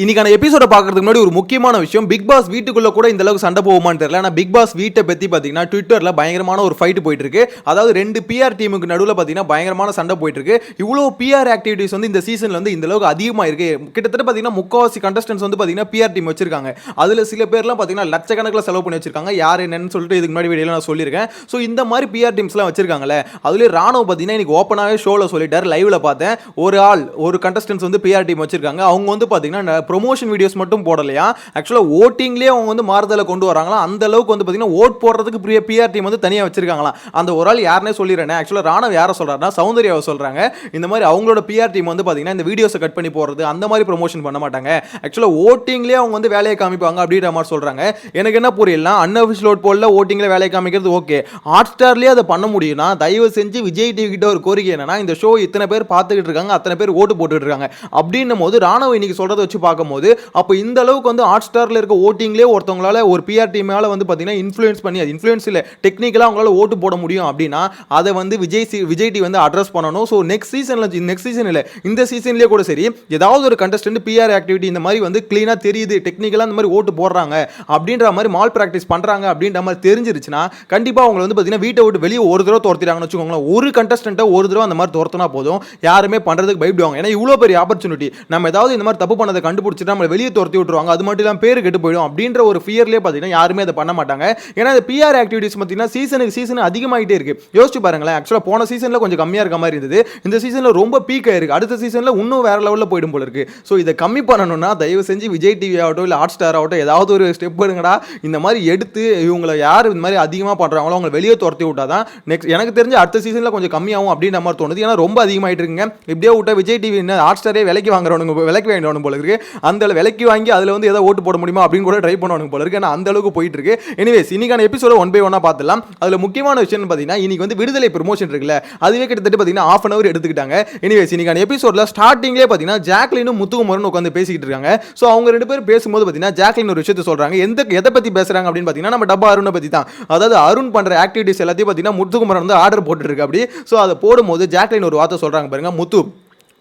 இன்னைக்கான எபிசோட பாக்குறதுக்கு முன்னாடி ஒரு முக்கியமான விஷயம். பிக் பாஸ் வீட்டுக்குள்ள கூட இந்த அளவுக்கு சண்டை போகுமான்னு தெரியல. ஆனால் பிக் பாஸ் வீட்டை பத்தி பார்த்தீங்கன்னா ட்விட்டர்ல பயங்கரமான ஒரு ஃபைட் போயிட்டு இருக்கு அதாவது ரெண்டு பிஆர் டீமுக்கு நடுவில் பார்த்தீங்கன்னா பயங்கரமான சண்டை போயிட்டு இருக்கு இவ்வளோ பிஆர் ஆக்டிவிட்டிஸ் வந்து இந்த சீசன்ல வந்து இந்த அளவுக்கு அதிகமாக இருக்கு. கிட்டத்தட்ட பார்த்தீங்கன்னா முக்காவாசி கண்டஸ்டன்ஸ் வந்து பார்த்தீங்கன்னா பிஆர் டீம் வச்சிருக்காங்க. அதுல சில பேர்லாம் பார்த்தீங்கன்னா லட்சக்கணக்கில் செலவு பண்ணி வச்சிருக்காங்க. யார் என்னன்னு சொல்லிட்டு இதுக்கு முன்னாடி வீடியோ நான் சொல்லியிருக்கேன். ஸோ இந்த மாதிரி பிஆர் டீம்ஸ்லாம் வச்சிருக்காங்கல்ல அதுலேயே ராணுவ பார்த்தீங்கன்னா இன்னைக்கு ஓப்பனாகவே ஷோவில் சொல்லிட்டார். லைவ்ல பார்த்தேன். ஒரு ஆள் ஒரு கண்டஸ்டன்ஸ் வந்து பிஆர் டீம் வச்சிருக்காங்க. அவங்க வந்து பார்த்தீங்கன்னா ப்ரொமோஷன் வீடியோஸ் மட்டும் போடலையா? ஆக்சுவலாக ஓட்டிங்லேயே அவங்க வந்து மாறுதலை கொண்டு வராங்களா? அந்த அளவுக்கு வந்து பார்த்தீங்கன்னா ஓட் போடுறதுக்கு பிரிய பிஆர் டீம் வந்து தனியாக வச்சிருக்காங்களா? அந்த ஒரு ஆள் யாருனே சொல்லிடுறேன். ஆக்சுவலாக ராணவ் யாரை சொல்கிறாருன்னா சௌந்தர்யாவை சொல்கிறாங்க இந்த மாதிரி அவங்களோட பிஆர் டீம் வந்து பார்த்தீங்கன்னா இந்த வீடியோஸை கட் பண்ணி போடுறது அந்த மாதிரி ப்ரொமோஷன் பண்ண மாட்டாங்க. ஆக்சுவலாக ஓட்டிங்லேயே அவங்க வந்து வேலையை காமிப்பாங்க அப்படின்ற மாதிரி சொல்கிறாங்க எனக்கு என்ன புரியல அன்அஃபிஷியல் ஓட் போடல ஓட்டிங்கில் வேலையை காமிக்கிறது ஓகே ஹாட் ஸ்டார்லேயே அதை பண்ண முடியும்னா தயவு செஞ்சு விஜய் டிவி கிட்ட ஒரு கோரிக்கை என்னன்னா இந்த ஷோ இத்தனை பேர் பார்த்துக்கிட்டு இருக்காங்க அத்தனை பேர் ஓட்டு போட்டுக்கிட்டு இருக்காங்க. அப்படின்னும் போது ராணுவ இன்னைக்கு சொல்கிறத வச்சு பார்க்க பார்க்கும்போது அப்போ இந்த அளவுக்கு வந்து ஹாட் ஸ்டாரில் இருக்க ஓட்டிங்லேயே ஒருத்தவங்களால ஒரு பிஆர் மேலே வந்து பார்த்தீங்கன்னா இன்ஃப்ளூயன்ஸ் பண்ணி அது இன்ஃப்ளூயன்ஸ் இல்லை டெக்னிக்கலாக அவங்களால ஓட்டு போட முடியும் அப்படின்னா அதை வந்து விஜய் சி விஜய் டி வந்து அட்ரஸ் பண்ணணும். ஸோ நெக்ஸ்ட் சீசனில் நெக்ஸ்ட் சீசன் இல்லை இந்த சீசன்லேயே கூட சரி ஏதாவது ஒரு கண்டஸ்டன்ட் பிஆர் ஆக்டிவிட்டி இந்த மாதிரி வந்து க்ளீனாக தெரியுது டெக்னிக்கலாக இந்த மாதிரி ஓட்டு போடுறாங்க அப்படின்ற மாதிரி மால் ப்ராக்டிஸ் பண்ணுறாங்க அப்படின்ற மாதிரி தெரிஞ்சிருச்சுன்னா கண்டிப்பாக அவங்க வந்து பார்த்தீங்கன்னா வீட்டை விட்டு வெளியே ஒரு தடவை துரத்திட்டாங்கன்னு வச்சுக்கோங்களேன். ஒரு கண்டஸ்டண்ட்டை ஒரு தடவை அந்த மாதிரி துரத்துனா போதும். யாருமே பண்ணுறதுக்கு பயப்படுவாங்க. ஏன்னா இவ்வளோ பெரிய ஆப்பர்ச்சுனிட்டி நம்ம ஏதாவது இந்த மாதிரி தப்பு பண்ணதை கண்டுபிடிச்சிட்டு நம்மளை வெளியே துரத்தி விட்டுருவாங்க. அது மட்டும் இல்லாமல் பேர் கெட்டு போயிடும் அப்படின்ற ஒரு ஃபியர்லேயே பார்த்தீங்கன்னா யாருமே அதை பண்ண மாட்டாங்க. ஏன்னா இந்த பிஆர் ஆக்டிவிட்டிஸ் பார்த்தீங்கன்னா சீசனுக்கு சீசன் அதிகமாகிட்டே இருக்கு. யோசிச்சு பாருங்களேன் ஆக்சுவலாக போன சீசனில் கொஞ்சம் கம்மியாக இருக்க மாதிரி இருந்தது. இந்த சீசனில் ரொம்ப பீக் ஆயிருக்கு அடுத்த சீசனில் இன்னும் வேற லெவலில் போயிடும் போல இருக்கு. ஸோ இதை கம்மி பண்ணணும்னா தயவு செஞ்சு விஜய் டிவி ஆகட்டும் இல்லை ஹாட் ஸ்டார் ஆகட்டும் ஏதாவது ஒரு ஸ்டெப் எடுங்கடா. இந்த மாதிரி எடுத்து இவங்களை யார் இந்த மாதிரி அதிகமாக பண்ணுறாங்களோ அவங்களை வெளியே துரத்தி விட்டாதான் நெக்ஸ்ட் எனக்கு தெரிஞ்சு அடுத்த சீசனில் கொஞ்சம் கம்மியாகும் அப்படின்ற மாதிரி தோணுது. ஏன்னா ரொம்ப அதிகமாகிட்டு இருக்குங்க. இப்படியே விட்டா விஜய் டிவி என்ன ஹாட் ஸ்டாரே விலைக்கு வாங்குறவனுங்க விலைக்கு வாங்கினவனு போல இருக்கு. அந்த விலைக்கு வாங்கி அதில் வந்து எதாவது ஓட்டு போட முடியுமா அப்படின்னு கூட ட்ரை பண்ணுவானுங்க போல இருக்கு. ஏன்னா அந்த அளவுக்கு போயிட்டு இருக்கு எனிவேஸ் இன்னைக்கான எபிசோட ஒன் பை ஒன்னா பார்த்துலாம் அதில் முக்கியமான விஷயம் பார்த்தீங்கன்னா இன்னைக்கு வந்து விடுதலை ப்ரொமோஷன் இருக்குல்ல அதுவே கிட்டத்தட்ட பார்த்தீங்கன்னா ஆஃப் அன் அவர் எடுத்துக்கிட்டாங்க. எனிவேஸ் இன்னைக்கான எபிசோட்ல ஸ்டார்டிங்லேயே பார்த்தீங்கன்னா ஜாக்லினும் முத்துகுமரன் உட்காந்து பேசிக்கிட்டு இருக்காங்க. ஸோ அவங்க ரெண்டு பேரும் பேசும்போது பார்த்தீங்கன்னா ஜாக்லின் ஒரு விஷயத்தை சொல்கிறாங்க எந்த எதை பற்றி பேசுகிறாங்க அப்படின்னு பார்த்தீங்கன்னா நம்ம டப்பா அருணை பற்றி தான். அதாவது அருண் பண்ணுற ஆக்டிவிட்டிஸ் எல்லாத்தையும் பார்த்தீங்கன்னா முத்துகுமரன் வந்து ஆர்டர் போட்டுருக்கு அப்படி. ஸோ அதை போடும்போது ஜாக்லின் ஒரு வார்த்தை சொல்கிறாங்க பாருங்க முத்து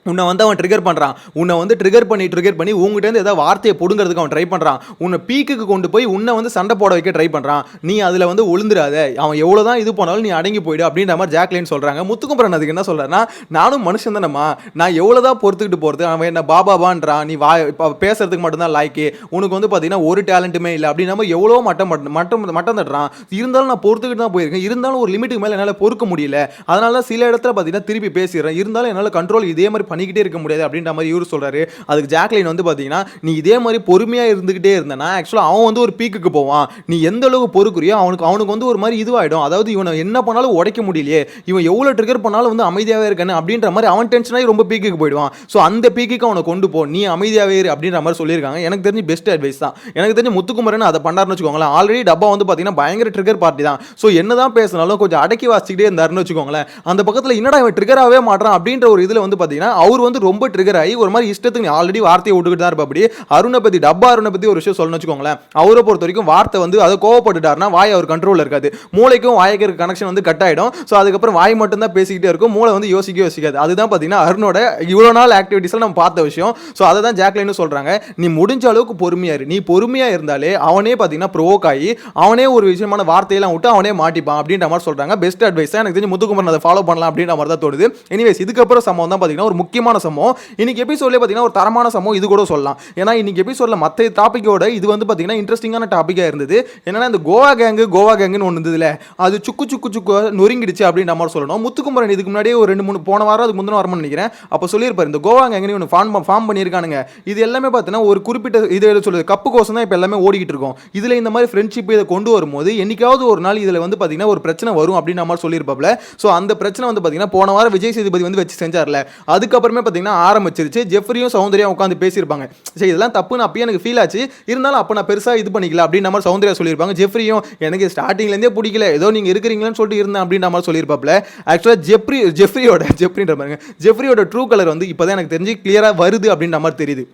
உன்னை வந்து அவன் ட்ரிகர் பண்ணுறான் உன்னை வந்து ட்ரிகர் பண்ணி ட்ரிகர் பண்ணி உங்ககிட்டருந்து ஏதாவது வார்த்தையை பிடுங்கிறதுக்கு அவன் ட்ரை பண்ணுறான் உன்னை பீக்குக்கு கொண்டு போய் உன்னை வந்து சண்டை போட வைக்க ட்ரை பண்ணுறான் நீ அதில் வந்து ஒழுந்துராத அவன் எவ்வளோ தான் இது பண்ணாலும் நீ அடங்கி போயிடு அப்படின்ற மாதிரி ஜாக்லின் சொல்கிறாங்க முத்துக்குமரன் அதுக்கு என்ன சொல்கிறேன்னா நானும் மனுஷன் தானம்மா. நான் எவ்வளோ தான் பொறுத்துக்கிட்டு போகிறது அவன் என்ன பாபாபான்றான். நீ வா இப்போ பேசுறதுக்கு மட்டும்தான் லாய்க்கு. உனக்கு வந்து பார்த்தீங்கன்னா ஒரு டேலண்ட்டுமே இல்லை. அப்படின்னா எவ்வளோ மட்டம் மட்டம் மட்டம் மட்டம் தட்டுறான். இருந்தாலும் நான் பொறுத்துக்கிட்டு தான் போயிருக்கேன். இருந்தாலும் ஒரு லிமிட்டுக்கு மேலே என்னால் பொறுக்க முடியல. அதனால சில இடத்துல பார்த்தீங்கன்னா திருப்பி பேசிடுறேன். இருந்தாலும் என்னால் கண்ட்ரோல் இதே மாதிரி பண்ணிக்கிட்டே இருக்க முடியாது அப்படின்ற மாதிரி இவர் சொல்கிறாரு அதுக்கு ஜாக்லின் வந்து பார்த்தீங்கன்னா நீ இதே மாதிரி பொறுமையாக இருந்துக்கிட்டே இருந்தனா ஆக்சுவலாக அவன் வந்து ஒரு பீக்குக்கு போவான். நீ எந்த அளவுக்கு பொறுக்குறியோ அவனுக்கு அவனுக்கு வந்து ஒரு மாதிரி இதுவாகிடும் அதாவது இவனை என்ன பண்ணாலும் உடைக்க முடியலையே. இவன் எவ்வளோ ட்ரிகர் பண்ணாலும் வந்து அமைதியாகவே இருக்கானே அப்படின்ற மாதிரி அவன் டென்ஷனாகி ரொம்ப பீக்குக்கு போயிடுவான். ஸோ அந்த பீக்குக்கு அவனை கொண்டு போ. நீ அமைதியாகவே இரு அப்படின்ற மாதிரி சொல்லியிருக்காங்க. எனக்கு தெரிஞ்சு பெஸ்ட் அட்வைஸ் தான். எனக்கு தெரிஞ்சு முத்துக்குமரன் அதை பண்ணாருன்னு வச்சுக்கோங்களேன். ஆல்ரெடி டப்பா வந்து பார்த்தீங்கன்னா பயங்கர ட்ரிகர் பார்ட்டி தான். ஸோ என்ன தான் பேசினாலும் கொஞ்சம் அடக்கி வாசிக்கிட்டே இருந்தாருன்னு வச்சுக்கோங்களேன். அந்த பக்கத்தில் என்னடா இவன் ட்ரிகராகவே மாட்டான் அப்படின்ற ஒரு இதில் வந்து பார்த்தீங்கன்னா அவர் வந்து ரொம்ப ட்ரிகர் ஆகி ஒரு மாதிரி இஷ்டத்துக்கு நீ ஆல்ரெடி வார்த்தையை விட்டுக்கிட்டு தான் இருப்பா அப்படி. அருணை பற்றி டப்பா அருணை பற்றி ஒரு விஷயம் சொல்லணும்னு வச்சுக்கோங்களேன். அவரை பொறுத்த வரைக்கும் வார்த்தை வந்து அதை கோவப்பட்டுட்டாருன்னா வாய் அவர் கண்ட்ரோலில் இருக்காது. மூளைக்கும் வாய்க்கு இருக்க கனெக்ஷன் வந்து கட் ஆகிடும் ஸோ அதுக்கப்புறம் வாய் மட்டும் தான் பேசிக்கிட்டே இருக்கும். மூளை வந்து யோசிக்க யோசிக்காது. அதுதான் பார்த்தீங்கன்னா அருணோட இவ்வளோ நாள் ஆக்டிவிட்டீஸில் நம்ம பார்த்த விஷயம். ஸோ அதை தான் ஜாக்லைன்னு சொல்கிறாங்க நீ முடிஞ்ச அளவுக்கு பொறுமையாரு நீ பொறுமையாக இருந்தாலே அவனே பார்த்தீங்கன்னா ப்ரோவோக் ஆகி அவனே ஒரு விஷயமான வார்த்தையெல்லாம் விட்டு அவனே மாட்டிப்பான் அப்படின்ற மாதிரி சொல்கிறாங்க பெஸ்ட் அட்வைஸ் எனக்கு தெரிஞ்சு முத்துக்குமரன் அதை ஃபாலோ பண்ணலாம் அப்படின்ற மாதிரி தான் தோணுது. எனிவேஸ் இதுக்கப்புறம் சம்பவம் தான் பார்த்தீங்கன்னா ஒரு முக்கியமான சம்பவம் இன்னைக்கு எபிசோட்லேயே பார்த்தீங்கன்னா ஒரு தரமான சம்பவம் இது கூட சொல்லலாம். ஏன்னா இன்னைக்கு எபிசோடில் மற்ற டாப்பிக்கோட இது வந்து பார்த்தீங்கன்னா இன்ட்ரெஸ்டிங்கான டாப்பிக்காக இருந்தது. என்னன்னா இந்த கோவா கேங்கு கோவா கேங்குன்னு ஒன்று இருந்ததுல. அது சுக்கு சுக்கு சுக்கு நொறுங்கிடுச்சு அப்படின்ற மாதிரி சொல்லணும். முத்துக்குமரன் இதுக்கு முன்னாடியே ஒரு ரெண்டு மூணு போன வாரம் அதுக்கு முந்தின வாரம் நினைக்கிறேன். அப்போ சொல்லியிருப்பார் இந்த கோவா கேங்குன்னு ஒன்று ஃபார்ம் ஃபார்ம் பண்ணியிருக்கானுங்க. இது எல்லாமே பார்த்தீங்கன்னா ஒரு குறிப்பிட்ட இது சொல்லுது கப்பு கோசம் தான் இப்போ எல்லாமே ஓடிக்கிட்டு இருக்கோம். இதில் இந்த மாதிரி ஃப்ரெண்ட்ஷிப் இதை கொண்டு வரும்போது என்னைக்காவது ஒரு நாள் இதில் வந்து பார்த்தீங்கன்னா ஒரு பிரச்சனை வரும் அப்படின்னு மாதிரி சொல்லியிருப்பாப்ல. ஸோ அந்த பிரச்சனை வந்து பார்த்தீங்கன்னா போன வாரம் விஜய் சேதுபதி வந்து வச்சு செஞ்சார்ல. அதுக்கு அதுக்கப்புறமே பார்த்தீங்கன்னா ஆரம்பிச்சிருச்சு. ஜெஃப்ரியும் சௌந்தர்யா உட்காந்து பேசியிருப்பாங்க. சரி இதெல்லாம் தப்புன்னு அப்பயே எனக்கு ஃபீல் ஆச்சு. இருந்தாலும் அப்போ நான் பெருசாக இது பண்ணிக்கல அப்படின்ற மாதிரி சௌந்தர்யா சொல்லியிருப்பாங்க. ஜெஃப்ரியும் எனக்கு ஸ்டார்டிங்லேருந்தே பிடிக்கல. ஏதோ நீங்கள் இருக்கிறீங்களான்னு சொல்லிட்டு இருந்தேன் அப்படின்ற மாதிரி சொல்லியிருப்பாப்ல ஆக்சுவலாக ஜெஃப்ரி ஜெஃப்ரியோட ஜெஃப்ரின்ற பாருங்க. ஜெஃப்ரியோட ட்ரூ கலர் வந்து இப்போ தான் எனக்கு தெரிஞ்சு கிளியராக வருது அப்படின்ற மாதிரி தெரியுது.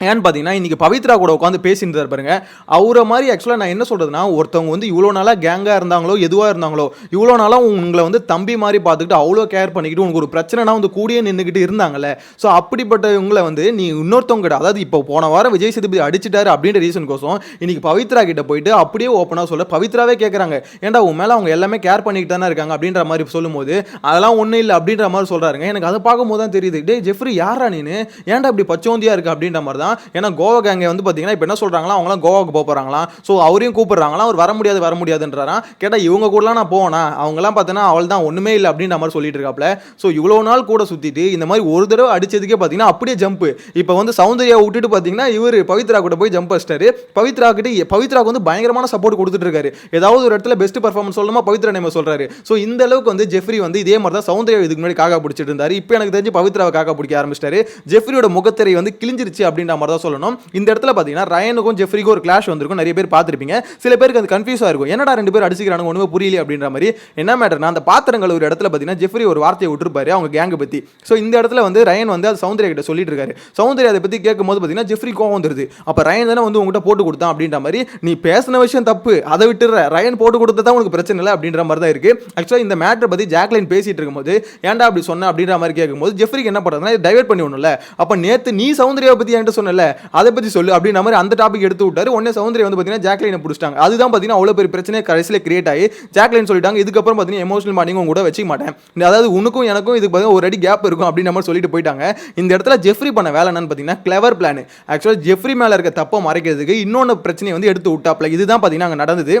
ஏன்னு பார்த்தீங்கன்னா இன்றைக்கி பவித்ரா கூட உட்காந்து பேசியிருந்தார் பாருங்க. அவரை மாதிரி ஆக்சுவலாக நான் என்ன சொல்கிறதுனா ஒருத்தவங்க வந்து இவ்வளோ நாளாக கேங்காக இருந்தாங்களோ எதுவாக இருந்தாங்களோ இவ்வளோ நாளாக உங்களை வந்து தம்பி மாதிரி பார்த்துக்கிட்டு அவ்வளோ கேர் பண்ணிக்கிட்டு உனக்கு ஒரு பிரச்சனைனா வந்து கூடியே நின்றுக்கிட்டு இருந்தாங்கல்ல. ஸோ அப்படிப்பட்டவங்களை வந்து நீ இன்னொருத்தவங்க கிட்ட அதாவது இப்போ போன வாரம் விஜய் சேதுபதி அடிச்சிட்டாரு அப்படின்ற ரீசன் கோசம் இன்றைக்கி பவித்ரா கிட்ட போயிட்டு அப்படியே ஓப்பனாக சொல்ல பவித்ராவே கேட்குறாங்க ஏன்டா உன் மேலே அவங்க எல்லாமே கேர் பண்ணிக்கிட்டு தானே இருக்காங்க? அப்படின்ற மாதிரி சொல்லும்போது அதெல்லாம் ஒன்றும் இல்லை. அப்படின்ற மாதிரி சொல்கிறாருங்க எனக்கு அதை பார்க்கும்போது தான் தெரியுது டே ஜெஃப்ரி யாரா நீனு? ஏன்டா இப்படி பச்சோந்தியாக இருக்கு? அப்படின்ற மாதிரி தான் ஏன்னா கோவா கேங்கை வந்து பார்த்தீங்கன்னா இப்போ என்ன சொல்கிறாங்களா அவங்களாம் கோவாக்கு போக போகிறாங்களாம் ஸோ அவரையும் கூப்பிட்றாங்களா அவர் வர முடியாது வர முடியாதுன்றாராம் கேட்டால் இவங்க கூடலாம் நான் போனா அவங்களாம் பார்த்தீங்கன்னா அவள் தான் ஒன்றுமே இல்லை அப்படின்ற மாதிரி சொல்லிட்டு இருக்காப்ல. ஸோ இவ்வளோ நாள் கூட சுற்றிட்டு இந்த மாதிரி ஒரு தடவை அடித்ததுக்கே பார்த்தீங்கன்னா அப்படியே ஜம்ப் இப்போ வந்து சௌந்தர்யா விட்டுட்டு பார்த்தீங்கன்னா இவர் பவித்ரா கூட போய் ஜம்ப் அடிச்சிட்டாரு. பவித்ரா கிட்ட பவித்ராக்கு வந்து பயங்கரமான சப்போர்ட் கொடுத்துட்டு இருக்காரு. ஏதாவது ஒரு இடத்துல பெஸ்ட் பர்ஃபார்மன்ஸ் சொல்லணுமா பவித்ரா நேம சொல்கிறாரு ஸோ இந்த அளவுக்கு வந்து ஜெஃப்ரி வந்து இதே மாதிரி தான் சௌந்தர்யா இதுக்கு முன்னாடி காக்கா பிடிச்சிட்டு இருந்தார். இப்போ எனக்கு தெரிஞ்சு பவித்ராவை காக்கா பிடிக்க ஆரம்பிச்சிட்டாரு. ஜெஃப்ரியோட முகத்திரை வந்து கிழிஞ்சிருச்சு அப்படின்ற மாதிரி தான் சொல்லணும். இந்த இடத்துல பார்த்தீங்கன்னா ரயனுக்கும் ஜெஃப்ரிக்கும் ஒரு கிளாஷ் வந்திருக்கும். நிறைய பேர் பார்த்துருப்பீங்க. சில பேருக்கு அது கன்ஃபியூஸாக இருக்கும். என்னடா ரெண்டு பேர் அடிச்சுக்கிறானுங்க ஒன்றுமே புரியல அப்படின்ற மாதிரி. என்ன மேட்டர்னா அந்த பாத்திரங்கள் ஒரு இடத்துல பார்த்தீங்கன்னா ஜெஃப்ரி ஒரு வார்த்தையை விட்டுருப்பாரு அவங்க கேங்கை பற்றி ஸோ இந்த இடத்துல வந்து ரயன் வந்து அது சௌந்தர்யா கிட்ட சொல்லிட்டு இருக்காரு. சௌந்தர்யா அதை பற்றி கேட்கும்போது பார்த்தீங்கன்னா ஜெஃப்ரி கோவம் வந்துருது. அப்போ ரயன் தானே வந்து உங்ககிட்ட போட்டு கொடுத்தான் அப்படின்ற மாதிரி. நீ பேசின விஷயம் தப்பு அதை விட்டுற ரயன் போட்டு கொடுத்தா உனக்கு பிரச்சனை இல்லை அப்படின்ற மாதிரி தான் இருக்கு. ஆக்சுவலாக இந்த மேட்டரை பற்றி ஜாக்லைன் பேசிட்டு இருக்கும்போது ஏன்டா அப்படி சொன்ன? அப்படின்ற மாதிரி கேட்கும்போது ஜெஃப்ரிக்கு என்ன பண்ணுறதுனா டைவெர்ட் பண்ணி ஒண்ணும்ல அப்போ நேத்து நீ சௌந்தர்யாவை பற்றி என்கிட்ட சொன்னல அதை பற்றி சொல்லு அப்படின்ற மாதிரி அந்த டாபிக் எடுத்து விட்டாரு. உடனே சௌந்தரி வந்து பார்த்தீங்கன்னா ஜாக்லைனை பிடிச்சிட்டாங்க. அதுதான் பார்த்தீங்கன்னா அவ்வளோ பெரிய பிரச்சனை கடைசியில் கிரியேட் ஆகி ஜாக்லைன் சொல்லிட்டாங்க. இதுக்கப்புறம் பார்த்தீங்கன்னா எமோஷனல் மார்னிங் கூட வச்சுக்க மாட்டேன். அதாவது உனக்கும் எனக்கும் இதுக்கு பார்த்தீங்கன்னா ஒரு அடி கேப் இருக்கும் அப்படின்ற மாதிரி சொல்லிட்டு போயிட்டாங்க. இந்த இடத்துல ஜெஃப்ரி பண்ண வேலை என்னன்னு பார்த்தீங்கன்னா கிளவர் பிளான் ஆக்சுவலாக ஜெஃப்ரி மேலே இருக்க தப்பை மறைக்கிறதுக்கு இன்னொன்று பிரச்சனையை வந்து எடுத்து விட்டாப்ல இதுதான் பார்த்தீங்கன்னா அங்கே நடந்தது.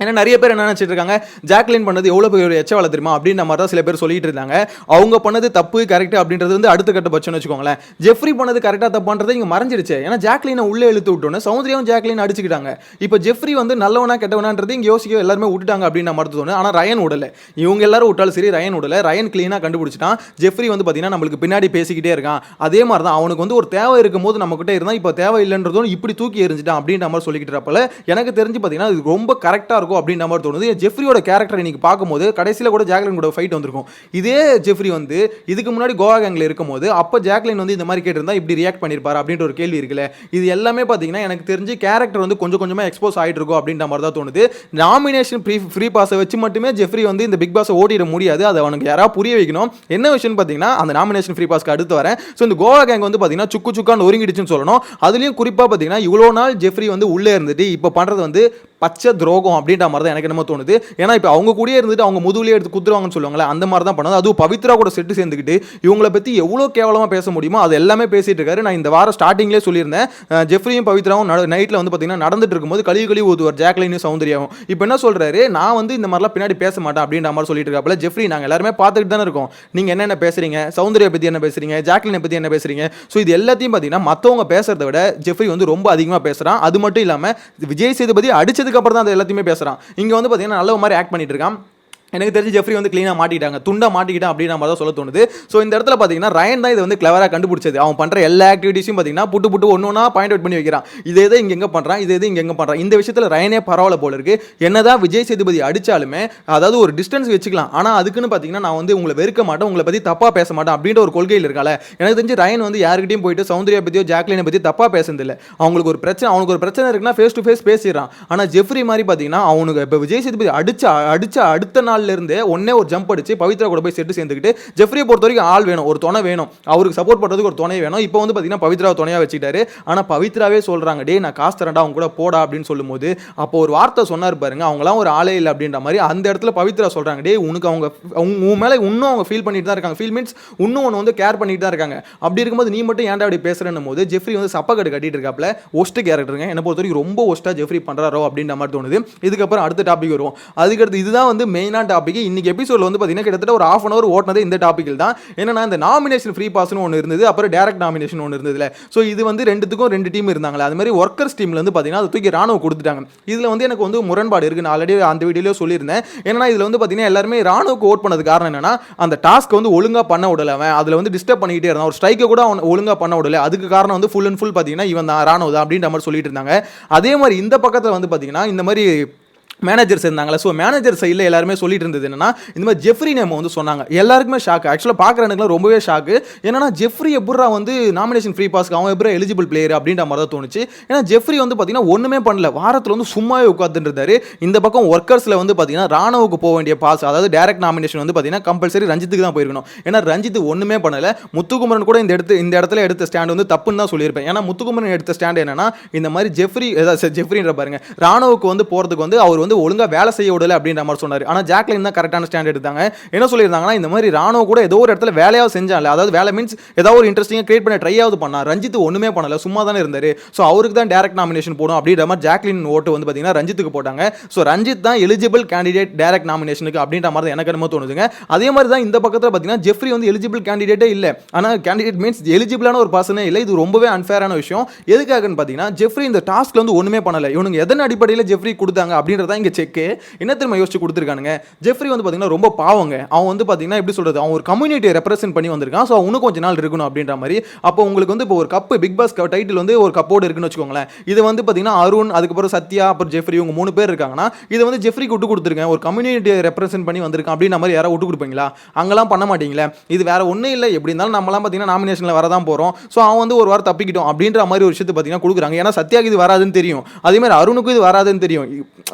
ஏன்னா நிறைய பேர் என்ன நினச்சிட்டு இருக்காங்க ஜாக்லின் பண்ணது எவ்வளோ பெரிய ஒரு எச்ச தெரியுமா? அப்படின்ற மாதிரி தான் சில பேர் சொல்லிட்டு இருந்தாங்க. அவங்க பண்ணது தப்பு கரெக்ட் அப்படின்றது வந்து அடுத்த கட்ட பட்சம்னு வச்சுக்கோங்களேன். ஜெஃப்ரி பண்ணது கரெக்டாக தப்பான்றது இங்கே மறைஞ்சிருச்சு. ஏன்னா ஜாக்லினை உள்ளே இழுத்து விட்டோன்னு சௌந்தர்யாவும் ஜாக்லின் அடிச்சுக்கிட்டாங்க. இப்போ ஜெஃப்ரி வந்து நல்லவனா கெட்டவனான்றது இங்கே யோசிக்க எல்லாருமே விட்டுட்டாங்க அப்படின்னு மாதிரி தோணும் ஆனால் ரயன் உடலை இவங்க எல்லாரும் விட்டாலும் சரி ரயன் உடலை ரயன் க்ளீனாக கண்டுபிடிச்சிட்டான். ஜெஃப்ரி வந்து பார்த்தீங்கன்னா நம்மளுக்கு பின்னாடி பேசிக்கிட்டே இருக்கான். அதே மாதிரி தான் அவனுக்கு வந்து ஒரு தேவை இருக்கும்போது நம்ம இருந்தால் இப்போ தேவை இல்லைன்றதும் இப்படி தூக்கி எறிஞ்சிட்டான் அப்படின்ற மாதிரி சொல்லிக்கிட்டு இருப்பல எனக்கு தெரிஞ்சு பார்த்தீங்கன்னா இது ரொம்ப கரெக்டாக இருக்கும் அப்படின்ற மாதிரி தோணுது. ஜெஃப்ரியோட கேரக்டர் இன்னைக்கு பார்க்கும்போது கடைசியில் கூட ஜாக்லின் கூட ஃபைட் வந்திருக்கும். இதே ஜெஃப்ரி வந்து இதுக்கு முன்னாடி கோவா கேங்கில் இருக்கும்போது அப்போ ஜாக்லின் வந்து இந்த மாதிரி கேட்டிருந்தா இப்படி ரியாக்ட் பண்ணியிருப்பார் அப்படின்ற ஒரு கேள்வி இருக்குல்ல. இது எல்லாமே பார்த்தீங்கன்னா எனக்கு தெரிஞ்சு கேரக்டர் வந்து கொஞ்சம் கொஞ்சமாக எக்ஸ்போஸ் ஆகிட்டு இருக்கும் அப்படின்ற மாதிரி தான் தோணுது. நாமினேஷன் ஃப்ரீ ஃப்ரீ பாஸை வச்சு மட்டுமே ஜெஃப்ரி வந்து இந்த பிக் பாஸை ஓட்டிட முடியாது. அதை அவனுக்கு யாராவது புரிய வைக்கணும். என்ன விஷயம்னு பார்த்தீங்கன்னா அந்த நாமினேஷன் ஃப்ரீ பாஸ்க்கு அடுத்து வரேன். ஸோ இந்த கோவா கேங் வந்து பார்த்தீங்கன்னா சுக்கு சுக்கான்னு ஒருங்கிடுச்சுன்னு சொல்லணும். அதுலேயும் குறிப்பாக பார்த்தீங்கன்னா இவ்வளோ நாள் ஜெஃப்ரி வந்து உள்ளே இருந்துட்டு இப்போ பண்ணுறது வந்து பச்சை துரோகம் அப்படின்ற மாதிரி தான் எனக்கு என்னமோ தோணுது. ஏன்னா இப்போ அவங்க கூடயே இருந்துட்டு அவங்க முதுகுலேயே எடுத்து குத்துருவாங்கன்னு சொல்லுவாங்களே அந்த மாதிரி தான் பண்ணது அதுவும் பவித்ரா கூட செட்டு சேர்ந்துக்கிட்டு இவங்களை பற்றி எவ்வளோ கேவலமாக பேச முடியுமோ அது எல்லாமே பேசிட்டு இருக்காரு. நான் இந்த வாரம் ஸ்டார்டிங்லேயே சொல்லியிருந்தேன். ஜெஃப்ரியும் பவித்ராவும் நைட்டில் வந்து பார்த்தீங்கன்னா நடந்துட்டு இருக்கும்போது கழுவி கழுவி ஊதுவார் ஜாக்லைனும் சௌந்தர்யாவும். இப்போ என்ன சொல்கிறாரு நான் வந்து இந்த மாதிரிலாம் பின்னாடி பேச மாட்டேன் அப்படின்ற மாதிரி சொல்லிட்டு இருக்காப்புல. ஜெஃப்ரி நாங்கள் எல்லாருமே பார்த்துட்டு தானே இருக்கோம். நீங்கள் என்னென்ன பேசுறீங்க? சௌந்தர்யா பற்றி என்ன பேசுறீங்க? ஜாக்லினை பற்றி என்ன பேசுறீங்க? ஸோ இது எல்லாத்தையும் பார்த்தீங்கன்னா மற்றவங்க பேசுறத விட ஜெஃப்ரி வந்து ரொம்ப அதிகமாக பேசுகிறான் அது மட்டும் இல்லாமல் விஜய் சேதுபதி அடிச்சது அப்புறம் தான் அது எல்லாத்தையுமே பேசுகிறான் இங்கே வந்து பார்த்தீங்கன்னா நல்ல மாதிரி ஆக்ட் பண்ணிட்டு இருக்கான். எனக்கு தெரிஞ்சு ஜெஃப்ரி வந்து க்ளீனாக மாட்டிட்டாங்க துண்டா மாட்டிக்கிட்டான் அப்படின்னு நம்ம தான் சொல்ல தோணுது. ஸோ இந்த இடத்துல பார்த்தீங்கன்னா ரயன் தான் இதை வந்து கிளவராக கண்டுபிடிச்சது. அவன் பண்ணுற எல்லா ஆக்டிவிட்டிஸும் பார்த்தீங்கன்னா புட்டு புட்டு ஒன்று ஒன்றா பாயிண்ட் அவுட் பண்ணி வைக்கிறான். இதே இதை இங்கே எங்கே பண்ணுறான் இதே இது இங்கே எங்கே பண்ணுறான் இந்த விஷயத்தில் ரயனே பரவாயில்ல போல இருக்கு. என்னதான் விஜய் சேதுபதி அடித்தாலுமே அதாவது ஒரு டிஸ்டன்ஸ் வச்சுக்கலாம். ஆனால் அதுக்குன்னு பார்த்தீங்கன்னா நான் வந்து உங்களை வெறுக்க மாட்டேன். உங்களை பற்றி தப்பாக பேச மாட்டேன் அப்படின்ற ஒரு கொள்கையில் இருக்கால எனக்கு தெரிஞ்சு ரயன் வந்து யாருக்கிட்டையும் போயிட்டு சௌந்தர்யா பற்றியோ ஜாக்லினை பற்றி தப்பாக பேசுனதில்லை. அவங்களுக்கு ஒரு பிரச்சனை அவனுக்கு ஒரு பிரச்சனை இருக்குன்னா ஃபேஸ் டு ஃபேஸ் பேசிடுறான். ஆனால் ஜெஃப்ரி மாதிரி பார்த்தீங்கன்னா அவனுக்கு இப்போ விஜய் சேதுபதி அடிச்ச அடிச்ச அடுத்த நாள் இருந்தே ஒன்னே ஒரு ஜம்ப் அடிச்சு பவித்ரா கூட போய் செட்டு சேர்ந்துக்கிட்டு ஜெஃப்ரியை பொறுத்த வரைக்கும் ஆள் வேணும் ஒரு துணை வேணும். அவருக்கு சப்போர்ட் பண்ணுறதுக்கு ஒரு துணை வேணும். இப்போ வந்து பார்த்தீங்கன்னா பவித்ரா துணையாக வச்சுக்கிட்டாரு. ஆனால் பவித்ராவே சொல்கிறாங்க டே நான் காசு தரேன்டா அவங்க கூட போடா அப்படின்னு சொல்லும்போது அப்போ ஒரு வார்த்தை சொன்னார் பாருங்க அவங்களாம் ஒரு ஆளே இல்லை அப்படின்ற மாதிரி அந்த இடத்துல பவித்ரா சொல்கிறாங்க டே உனக்கு அவங்க உன் உன் மேலே இன்னும் அவங்க ஃபீல் பண்ணிட்டு தான் இருக்காங்க. ஃபீல் மீன்ஸ் இன்னும் ஒன்று வந்து கேர் பண்ணிட்டு தான் இருக்காங்க. அப்படி இருக்கும்போது நீ மட்டும் ஏன்டா அப்படி பேசுறேன்னும் போது ஜெஃப்ரி வந்து சப்பக்கட்டு கட்டிட்டு இருக்காப்ல ஒஸ்ட் கேரக்டருங்க என்ன பொறுத்த வரைக்கும் ரொம்ப ஒஸ்ட்டாக ஜெஃப்ரி பண்ணுறாரோ அப்படின்ற மாதிரி தோணுது. இதுக்கப்புறம் அடுத்த டாபிக் வருவோம். அதுக்கடுத்து இதுதான் வந்து மெயினாக மெயினான டாபிக் இன்னைக்கு எபிசோட் வந்து பார்த்தீங்கன்னா கிட்டத்தட்ட ஒரு ஆஃப் அன் அவர் ஓட்டினது இந்த டாப்பிக்கில் தான். என்னன்னா இந்த நாமினேஷன் ஃப்ரீ பாஸ்னு ஒன்று இருந்தது அப்புறம் டேரக்ட் நாமினேஷன் ஒன்று இருந்ததுல. ஸோ இது வந்து ரெண்டுத்துக்கும் ரெண்டு டீம் இருந்தாங்களே அது மாதிரி ஒர்க்கர்ஸ் டீம்ல வந்து பார்த்தீங்கன்னா அதை தூக்கி ராணுவ கொடுத்துட்டாங்க. இதில் வந்து எனக்கு வந்து முரண்பாடு இருக்கு. நான் ஆல்ரெடி அந்த வீடியோலேயே சொல்லியிருந்தேன். ஏன்னா இதில் வந்து பார்த்தீங்கன்னா எல்லாருமே ராணுவுக்கு ஓட் பண்ணது காரணம் என்னன்னா அந்த டாஸ்க் வந்து ஒழுங்காக பண்ண விடல அவன். அதில் வந்து டிஸ்டர்ப் பண்ணிக்கிட்டே இருந்தான். ஒரு ஸ்ட்ரைக்கை கூட அவன் ஒழுங்காக பண்ண விடல. அதுக்கு காரணம் வந்து ஃபுல் அண்ட் ஃபுல் பார்த்தீங்கன்னா இவன் தான் ராணுவ தான் அப்படின்ற மாதிரி சொல்லிட்டு இருந்தாங்க. அதே மாதிரி இந்த பக்கத்தில் வந்து பார்த்தீங்கன்னா இந்த மாதிரி மேனேஜர்ஸ் இருந்தாங்களே ஸோ மேனேஜர் சைடில் எல்லாருமே சொல்லிட்டு இருந்தது என்னன்னா இந்த மாதிரி ஜெஃப்ரி நேம் வந்து சொன்னாங்க. எல்லாருக்குமே ஷாக் ஆக்சுவலாக பார்க்குறவனுக்குலாம் ரொம்பவே ஷாக்கு என்னன்னா ஜெஃப்ரி எப்படா வந்து நாமினேஷன் ஃப்ரீ பாஸ்க்கு அவன் எப்படா எலிஜிபிள் பிளேயர் அப்படின்ற மாதிரி தான் தோணுச்சு. ஏன்னா ஜெஃப்ரி வந்து பார்த்தீங்கன்னா ஒன்றுமே பண்ணல. வாரத்தில் வந்து சும்மாவே உட்காந்துருந்தாரு இந்த பக்கம் ஒர்க்கர்ஸில் வந்து பார்த்தீங்கன்னா ராணுவுக்கு போக வேண்டிய பாஸ் அதாவது டேரக்ட் நாமினேஷன் வந்து பார்த்தீங்கன்னா கம்பல்சரி ரஞ்சித்துக்கு தான் போயிருக்கணும். ஏன்னா ரஞ்சித் ஒன்றுமே பண்ணலை. முத்துக்குமரன் கூட இந்த இடத்து இந்த இடத்துல எடுத்த ஸ்டாண்ட் வந்து தப்புன்னு தான் சொல்லியிருப்பேன். ஏன்னா முத்துக்குமரன் எடுத்த ஸ்டாண்ட் என்னன்னா இந்த மாதிரி ஜெஃப்ரி ஏதாவது ஜெஃப்ரின்ற பாருங்க ராணுவுக்கு வந்து போகிறதுக்கு வந்து அவர் வந்து ஒழுங்காக வேலை செய்ய விடல அப்படின்ற மாதிரி சொன்னார். ஆனால் ஜாக்லின் தான் கரெக்டான ஸ்டாண்ட் எடுத்தாங்க என்ன சொல்லியிருந்தாங்கன்னா இந்த மாதிரி ராணுவ கூட ஏதோ ஒரு இடத்துல வேலையாக செஞ்சால அதாவது வேலை மீன்ஸ் ஏதாவது ஒரு இன்ட்ரெஸ்டிங்காக கிரியேட் பண்ண ட்ரையாவது பண்ணார் ரஞ்சித் ஒன்றுமே பண்ணல சும்மா தானே இருந்தார். ஸோ அவருக்கு தான் டேரக்ட் நாமினேஷன் போடும் அப்படின்ற மாதிரி ஜாக்லின் ஓட்டு வந்து பார்த்தீங்கன்னா ரஞ்சித்துக்கு போட்டாங்க. ஸோ ரஞ்சித் தான் எலிஜிபிள் கேண்டிடேட் டேரக்ட் நாமினேஷனுக்கு அப்படின்ற மாதிரி தான் எனக்கு என்னமோ தோணுதுங்க. அதே மாதிரி தான் இந்த பக்கத்தில் பார்த்தீங்கன்னா ஜெஃப்ரி வந்து எலிஜிபிள் கேண்டிடேட்டே இல்லை. ஆனால் கேண்டிடேட் மீன்ஸ் எலிஜிபிளான ஒரு பர்சனே இல்லை. இது ரொம்பவே அன்ஃபேரான விஷயம். எதுக்காகன்னு பார்த்தீங்கன்னா ஜெஃப்ரி இந்த டாஸ்க்ல வந்து ஒன்றுமே பண்ணலை. இவனுங்க எதன் அடிப்படையில் ஜெஃப்ரி கொடுத்தாங்க அப்படின்றத இங்கே செக்கு என்ன திரும்ப யோசிச்சு கொடுத்துருக்கானுங்க? ஜெஃப்ரி வந்து பார்த்தீங்கன்னா ரொம்ப பாவங்க. அவன் வந்து பார்த்தீங்கன்னா எப்படி சொல்கிறது அவன் ஒரு கம்யூனிட்டியை ரெப்ரசென்ட் பண்ணி வந்திருக்கான். ஸோ அவனும் கொஞ்ச நாள் இருக்கணும் அப்படின்ற மாதிரி. அப்போ உங்களுக்கு வந்து இப்போ ஒரு கப்பு பிக் பாஸ் டைட்டில் வந்து ஒரு கப்போடு இருக்குன்னு வச்சுக்கோங்களேன். இது வந்து பார்த்தீங்கன்னா அருண் அதுக்கப்புறம் சத்யா அப்புறம் ஜெஃப்ரி இவங்க மூணு பேர் இருக்காங்கன்னா இது வந்து ஜெஃப்ரிக்கு விட்டு கொடுத்துருக்கேன். ஒரு கம்யூனிட்டியை ரெப்ரசென்ட் பண்ணி வந்திருக்கான் அப்படின்ற மாதிரி யாராவது விட்டு கொடுப்பீங்களா? அங்கெல்லாம் பண்ண மாட்டீங்களே? இது வேற ஒன்றும் இல்லை. எப்படி இருந்தாலும் நம்மலாம் பார்த்தீங்கன்னா நாமினேஷனில் வரதான் போகிறோம் ஸோ அவன் வந்து ஒரு வாரம் தப்பிக்கிட்டோம் அப்படின்ற மாதிரி ஒரு விஷயத்தை பார்த்தீங்கன்னா கொடுக்குறாங்க. ஏன்னா சத்யாக்கு இது வராதுன்னு தெரியும். அதே மாதிரி அருணுக்கும் இது வராதுன்னு தெரியும்.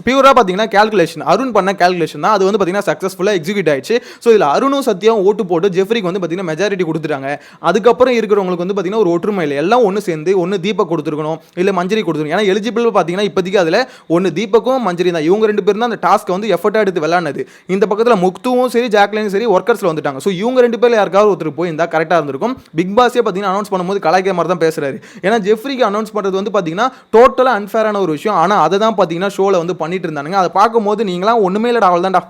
பியூராக பார்த்தீங்கன்னா கேல்குலேஷன் அருண் பண்ண கேல்குலேஷன் தான். அது வந்து பார்த்தீங்கன்னா சக்ஸஸ்ஃபுல்லாக எக்ஸிக்யூட் ஆயிடுச்சு. ஸோ இதில் அருணும் சத்யாவும் ஓட்டு போட்டு ஜெஃப்ரிக்கு வந்து பார்த்தீங்கன்னா மெஜாரிட்டி கொடுத்துட்டாங்க. அதுக்கப்புறம் இருக்கிறவங்களுக்கு வந்து பார்த்தீங்கன்னா ஒரு ஒற்றுமை இல்லை. எல்லாம் ஒன்று சேர்ந்து ஒன்று தீபக் கொடுத்துருக்கணும் இல்லை மஞ்சரி கொடுத்துருக்கணும். ஏன்னா எலிஜிபிள் பார்த்தீங்கன்னா இப்போதைக்கு அதில் ஒன்று தீபக்கும் மஞ்சரி தான். இவங்க ரெண்டு பேரும் தான் அந்த டாஸ்க்கை வந்து எஃபர்ட்டாக எடுத்து விளாட்னது இந்த பக்கத்தில் முக்துவும் சரி ஜாக்லினும் சரி ஒர்க்கர்ஸில் வந்துட்டாங்க. ஸோ இவங்க ரெண்டு பேர்ல யாருக்காவது ஒருத்தர் போய் இருந்தால் கரெக்டாக இருந்திருக்கும். பிக் பாஸே பார்த்தீங்கன்னா அனௌன்ஸ் பண்ணும்போது கலாய்க்கிற மாதிரி தான் பேசுறாரு. ஏன்னா ஜெஃப்ரிக்கு அனௌன்ஸ் பண்ணுறது வந்து பார்த்தீங்கன்னா டோட்டலாக அன்ஃபேரான ஒரு விஷயம். ஆனால் அதை தான் பார்த்தீங்கன்னா ஷோவில் வந்து பண்ணிட்டு இருந்தாங்க. இருந்தானுங்க அதை பார்க்கும்போது நீங்களாம் ஒன்றுமே இல்லைடா அவள் தான்டா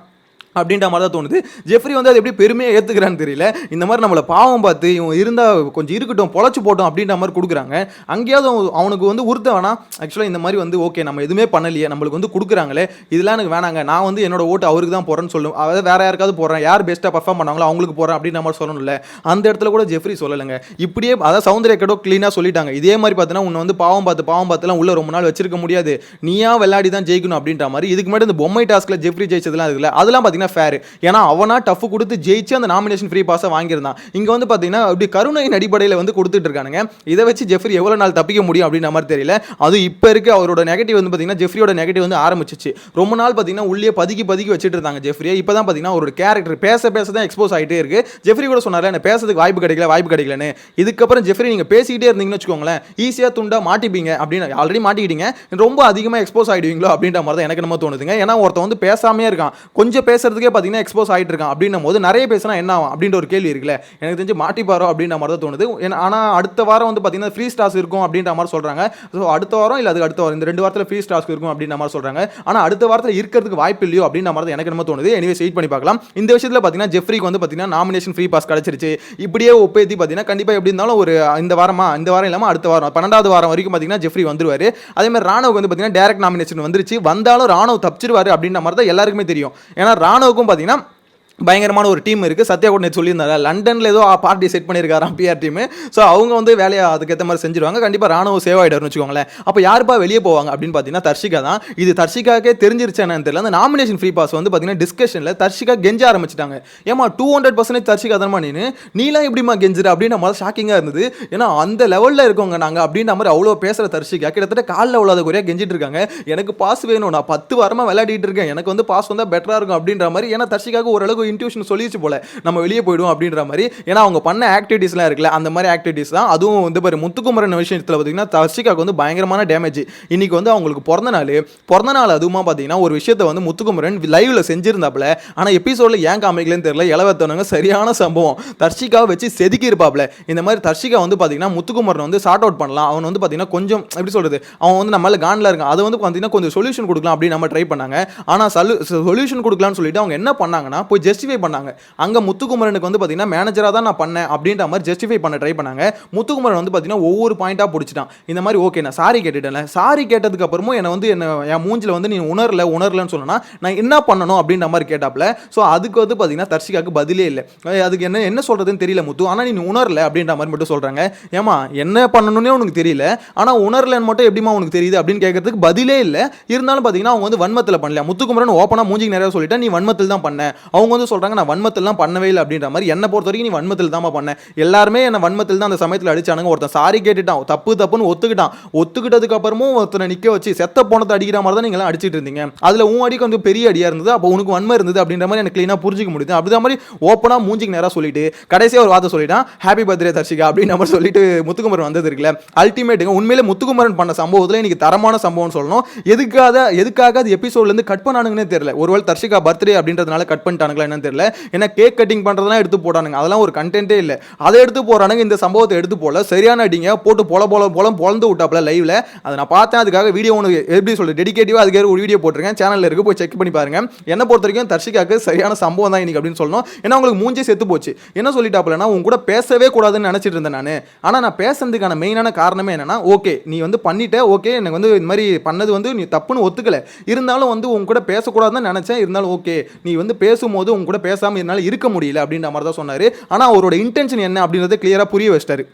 அப்படின்ற மாதிரி தான் தோணுது. ஜெஃப்ரி வந்து அது எப்படி பெருமையாக ஏற்றுக்கிறான்னு தெரியல. இந்த மாதிரி நம்மளை பாவம் பார்த்து இவன் இருந்தால் கொஞ்சம் இருக்கட்டும் பொழைச்சு போட்டோம் அப்படின்ற மாதிரி கொடுக்குறாங்க. அங்கேயாவது அவனுக்கு வந்து உறுத்த வேணாம். ஆக்சுவலாக இந்த மாதிரி வந்து ஓகே நம்ம எதுவுமே பண்ணலையே நம்மளுக்கு வந்து கொடுக்குறாங்களே. இதெல்லாம் எனக்கு வேணாங்க. நான் வந்து என்னோட ஓட்டு அவருக்கு தான் போகிறேன்னு சொல்லும். அதாவது வேறு யாருக்காவது போகிறேன் யார் பெஸ்ட்டாக பர்ஃபார்ம் பண்ணாங்களோ அவங்களுக்கு போகிறேன் அப்படின்ற மாதிரி சொல்லணும்ல. அந்த இடத்துல கூட ஜெஃப்ரி சொல்லலைங்க. இப்படியே அதாவது சௌந்தர்ய கடோ க்ளீனாக சொல்லிட்டாங்க. இதே மாதிரி பார்த்தீங்கன்னா உன்னை வந்து பாவம் பார்த்து பாவம் பார்த்துலாம் உள்ள ரொம்ப நாள் வச்சிருக்க முடியாது. நீயா விளையாடி தான் ஜெயிக்கணும் அப்படின்ற மாதிரி. இதுக்கு முன்னாடி இந்த பொம்மை டாஸ்க்ல ஜெஃப்ரி ஜெயிச்சதுலாம் இருக்குல்ல அதெல்லாம் பார்த்தீங்கன்னா பார்த்தீங்கன்னா ஃபேர் ஏன்னா அவனா டஃப் கொடுத்து ஜெயிச்சு அந்த நாமினேஷன் ஃப்ரீ பாஸை வாங்கியிருந்தான். இங்கே வந்து பார்த்தீங்கன்னா அப்படி கருணையின் அடிப்படையில் வந்து கொடுத்துட்டு இருக்கானுங்க இதை வச்சு ஜெஃப்ரி எவ்வளோ நாள் தப்பிக்க முடியும் அப்படின்ற மாதிரி தெரியல. அது இப்போ இருக்க அவரோட நெகட்டிவ் வந்து பார்த்தீங்கன்னா ஜெஃப்ரியோட நெகட்டிவ் வந்து ஆரம்பிச்சிச்சு. ரொம்ப நாள் பார்த்தீங்கன்னா உள்ளே பதுக்கி பதுக்கி வச்சுட்டு இருந்தாங்க ஜெஃப்ரியை. இப்போ தான் பார்த்தீங்கன்னா அவரோட கேரக்டர் பேச பேச தான் எக்ஸ்போஸ் ஆகிட்டே இருக்கு. ஜெஃப்ரி கூட சொன்னார் எனக்கு பேசுறதுக்கு வாய்ப்பு கிடைக்கல வாய்ப்பு கிடைக்கலன்னு. இதுக்கப்புறம் ஜெஃப்ரி நீங்கள் பேசிக்கிட்டே இருந்தீங்கன்னு வச்சுக்கோங்களேன் ஈஸியாக துண்டா மாட்டிப்பீங்க. அப்படின்னு ஆல்ரெடி மாட்டிக்கிட்டீங்க. ரொம்ப அதிகமாக எக்ஸ்போஸ் ஆகிடுவீங்களோ அப்படின்ற மாதிரி தான் எனக்கு நம்ம தோணுதுங்க. ஏன்னா ஒருத்தன் வந்து பேசாமே இருக்கான். கொஞ்சம் பேசுறதுக்கே பார்த்தீங்கன்னா எக்ஸ்போஸ் ஆகிட்டு இருக்கான் அப்படின்னும் போது நிறைய பேசினா என்ன ஆகும்? அப்படின்ற ஒரு கேள்வி இருக்குல்ல. எனக்கு தெரிஞ்சு மாட்டிப்பாரோ அப்படின்ற மாதிரி தான் தோணுது. ஏன்னா ஆனால் அடுத்த வாரம் வந்து பார்த்தீங்கன்னா ஃப்ரீ ஸ்டாஸ் இருக்கும் அப்படின்ற மாதிரி சொல்கிறாங்க ஸோ அடுத்த வாரம் இல்லை அதுக்கு அடுத்த வாரம் இந்த ரெண்டு வாரத்தில் ஃப்ரீ ஸ்டாஸ் இருக்கும் அப்படின்ற மாதிரி சொல்கிறாங்க ஆனால் அடுத்த வாரத்தில் இருக்கிறதுக்கு வாய்ப்பு இல்லையோ அப்படின்ற மாதிரி தான் எனக்கு என்ன தோணுது. எனவே வெயிட் பண்ணி பார்க்கலாம். இந்த விஷயத்தில் பார்த்தீங்கன்னா ஜெஃப்ரிக்கு வந்து பார்த்தீங்கன்னா நாமினேஷன் ஃப்ரீ பாஸ் கிடச்சிருச்சு. இப்படியே ஒப்பேத்தி பார்த்தீங்கன்னா கண்டிப்பாக எப்படி இருந்தாலும் ஒரு இந்த வாரமா இந்த வாரம் இல்லாமல் அடுத்த வாரம் பன்னெண்டாவது வாரம் வரைக்கும் பார்த்தீங்கன்னா ஜெஃப்ரி வந்துருவார். அதே மாதிரி ராணுவுக்கு வந்து பார்த்தீங்கன்னா டேரக்ட் நாமினேஷன் வந்துருச்சு. வந்தாலும் ராணுவ தப்பிச்சிருவாரு அப்படின்ற மாதிரி தான் எல்லாருக்குமே தெரியும். ஏன்னா ராணுவ ராணுவுக்கும் பார்த்தீங்கன்னா பயங்கரமான ஒரு டீம் இருக்குது சத்யா கூட நேற்று சொல்லியிருந்தாரு. லண்டனில் ஏதோ பார்ட்டி செட் பண்ணியிருக்காராம் பிஆர் டீம் ஸோ அவங்க வந்து வேலையை அதுக்கேற்ற மாதிரி செஞ்சிருவாங்க. கண்டிப்பாக ராணுவ சேவ் ஆகிடாருன்னு வச்சுக்கோங்களேன். அப்போ யாருப்பா வெளியே போவாங்க அப்படின்னு பார்த்தீங்கன்னா தர்ஷிகா தான். இது தர்ஷிகாக்கே தெரிஞ்சிருச்சேன்னு தெரியல. அந்த நாமினேஷன் ஃப்ரீ பாஸ் வந்து பார்த்தீங்கன்னா டிஸ்கஷனில் தர்ஷிகா கெஞ்ச ஆரம்பிச்சிட்டாங்க. ஏமா டூ ஹண்ட்ரட் பர்சன்டேஜ் தர்ஷிகா தானமா நீனு? நீலாம் எப்படிமா கெஞ்சுற? அப்படின்னு முதல்ல ஷாக்கிங்காக இருந்தது. ஏன்னா அந்த லெவலில் இருக்கவங்க நாங்கள் அப்படின்ற மாதிரி அவ்வளோ பேசுகிற தர்ஷிகா கிட்டத்தட்ட காலில் அவ்வளோ குறையாக கெஞ்சிட்டு இருக்காங்க. எனக்கு பாஸ் வேணும். நான் பத்து வாரமாக விளையாடிட்டு இருக்கேன். எனக்கு வந்து பாஸ் வந்தால் பெட்டராக இருக்கும் அப்படின்ற மாதிரி. ஏன்னா தர்ஷிகாவுக்கு ஓரளவுக்கு இன்ட்யூஷன் சொல்லிச்சு போல நம்ம வெளியே போயிடுவோம் அப்படின்ற மாதிரி. ஏன்னா அவங்க பண்ண ஆக்டிவிட்டீஸ்லாம் இருக்குல்ல அந்த மாதிரி ஆக்டிவிட்டீஸ் தான். அதுவும் வந்து பாரு முத்துக்குமரன் விஷயத்தில் பார்த்தீங்கன்னா தர்ஷிகாவுக்கு வந்து பயங்கரமான டேமேஜ் இன்னைக்கு வந்து அவங்களுக்கு பிறந்த நாள். பிறந்த நாள் அதுவுமா பார்த்தீங்கன்னா ஒரு விஷயத்தை வந்து முத்துக்குமரன் லைவ்ல செஞ்சிருந்தாப்புல. ஆனால் எபிசோடில் ஏன் காமிக்கலன்னு தெரியல. இளவத்தவனுங்க சரியான சம்பவம். தர்ஷிகாவை வச்சு செதுக்கி இருப்பாப்ல இந்த மாதிரி தர்ஷிகா வந்து பார்த்தீங்கன்னா முத்துக்குமரன் வந்து ஷார்ட் அவுட் பண்ணலாம். அவன் வந்து பார்த்தீங்கன்னா கொஞ்சம் எப்படி சொல்றது? அவன் வந்து நம்மளால காண்டில் இருக்கான். அதை வந்து பார்த்தீங்கன்னா கொஞ்சம் சொல்யூஷன் கொடுக்கலாம் அப்படின்னு நம்ம ட்ரை பண்ணாங்க. ஆனால் சொல்யூஷன் கொடுக்கலாம்னு சொல்லிட்டு அவங்க என்ன பண்ணாங்கன்னா போய் ஜஸ்டிஃபை பண்ணாங்க. அங்கே முத்துக்குமரனுக்கு வந்து பார்த்தீங்கன்னா மேனேஜராக தான் நான் பண்ணேன் அப்படின்ற மாதிரி ஜஸ்டிஃபை பண்ண ட்ரை பண்ணாங்க. முத்துக்குமரன் வந்து பார்த்தீங்கன்னா ஒவ்வொரு பாயிண்ட்டாக பிடிச்சிட்டான். இந்த மாதிரி ஓகே நான் சாரி கேட்டுட்டேன் சாரி கேட்டதுக்கு அப்புறமும் என்னை வந்து என்ன என் மூஞ்சில் வந்து நீ உணரல உணரலன்னு சொன்னா நான் என்ன பண்ணணும்? அப்படின்ற மாதிரி கேட்டாப்ல. ஸோ அதுக்கு வந்து பார்த்தீங்கன்னா தர்ஷிகாவுக்கு பதிலே இல்லை. அதுக்கு என்ன என்ன சொல்கிறதுன்னு தெரியல முத்து. ஆனால் நீ உணரல அப்படின்ற மாதிரி மட்டும் சொல்கிறாங்க ஏமா என்ன பண்ணணும்னே உனக்கு தெரியல. ஆனால் உணரலன்னு மட்டும் எப்படிமா உனக்கு தெரியுது? அப்படின்னு கேட்கறதுக்கு பதிலே இல்லை. இருந்தாலும் பார்த்தீங்கன்னா அவங்க வந்து வன்மத்தில் பண்ணல முத்துக்குமரன் ஓப்பனாக மூஞ்சிக்கு நிறையா சொல்லிட்டா நீ வன்மத்தில் தான் பண்ண. அவங்க வந்து சொல்றாங்க நான் வன்மத்திலாம் பண்ணவே இல்லை அப்படின்ற மாதிரி என்னை பொறுத்த வரைக்கும் நீ வன்மத்தில் தான் பண்ண. எல்லாருமே என்ன வன்மத்தில் தான் அந்த சமயத்தில் அடிச்சானுங்க. ஒருத்தன் சாரி கேட்டுட்டான் தப்பு தப்புன்னு ஒத்துக்கிட்டான். ஒத்துக்கிட்டதுக்கு அப்புறமும் ஒருத்தனை நிக்க வச்சு செத்த போனத்தை அடிக்கிற மாதிரி தான் நீங்க அடிச்சிட்டு இருந்தீங்க. அதுல உன் அடி கொஞ்சம் பெரிய அடியா இருந்தது அப்போ உனக்கு வன்மை இருந்தது அப்படின்ற மாதிரி எனக்கு க்ளீனாக புரிஞ்சிக்க முடியுது. அப்படிதான் மாதிரி ஓப்பனாக மூஞ்சிக்கு நேராக சொல்லிட்டு கடைசியாக ஒரு வார்த்தை சொல்லிட்டான் ஹாப்பி பர்த்டே தர்ஷிகா அப்படின்ற மாதிரி சொல்லிட்டு முத்துக்குமரன் வந்தது இருக்குல்ல. அல்டிமேட்டுங்க உண்மையிலே முத்துக்குமரன் பண்ண சம்பவத்துல இன்னைக்கு தரமான சம்பவம்னு சொல்லணும். எதுக்காக எதுக்காக அது எபிசோட்லேருந்து கட் பண்ணானுங்கன்னே தெரியல. ஒருவேளை தர்ஷிகா பர்த்டே அப்படின்றதுனால கட் பண்ணிட்டானுங்களா என்னன்னு தெரியல. ஏன்னா கேக் கட்டிங் பண்ணுறதெல்லாம் எடுத்து போடானுங்க. அதெல்லாம் ஒரு கண்டென்ட்டே இல்லை. அதை எடுத்து போகிறானுங்க இந்த சம்பவத்தை எடுத்து போல சரியான அடிங்க. போட்டு பொல போல போல பொழந்து விட்டாப்ல லைவ்ல அதை நான் பார்த்தேன். அதுக்காக வீடியோ ஒன்று எப்படி சொல்றது? டெடிக்கேட்டிவாக அதுக்கு ஒரு வீடியோ போட்டிருக்கேன். சேனலில் இருக்குது போய் செக் பண்ணி பாருங்க. என்ன பொறுத்த வரைக்கும் தர்ஷிகாக்கு சரியான சம்பவம் தான் இன்றைக்கி அப்படின்னு சொல்லணும். ஏன்னா உங்களுக்கு மூஞ்சே செத்து போச்சு. என்ன சொல்லிட்டாப்புலன்னா உங்க கூட பேசவே கூடாதுன்னு நினச்சிட்டு இருந்தேன் நான். ஆனால் நான் பேசுறதுக்கான மெயினான காரணமே என்னன்னா ஓகே நீ வந்து பண்ணிட்ட ஓகே எனக்கு வந்து இந்த மாதிரி பண்ணது வந்து நீ தப்புன்னு ஒத்துக்கல. இருந்தாலும் வந்து உங்க கூட பேசக்கூடாதுன்னு நினச்சேன். இருந்தாலும் ஓகே நீ வந்து பேசும்போது உங்க கூட பேசாமல் என்னால் இருக்க முடியல அப்படின்ற மாதிரி தான் சொன்னாரு. ஆனால் அவரோட இன்டென்ஷன் என்ன அப்படின்றத கிளியரா புரிய வச்சிட்டாரு.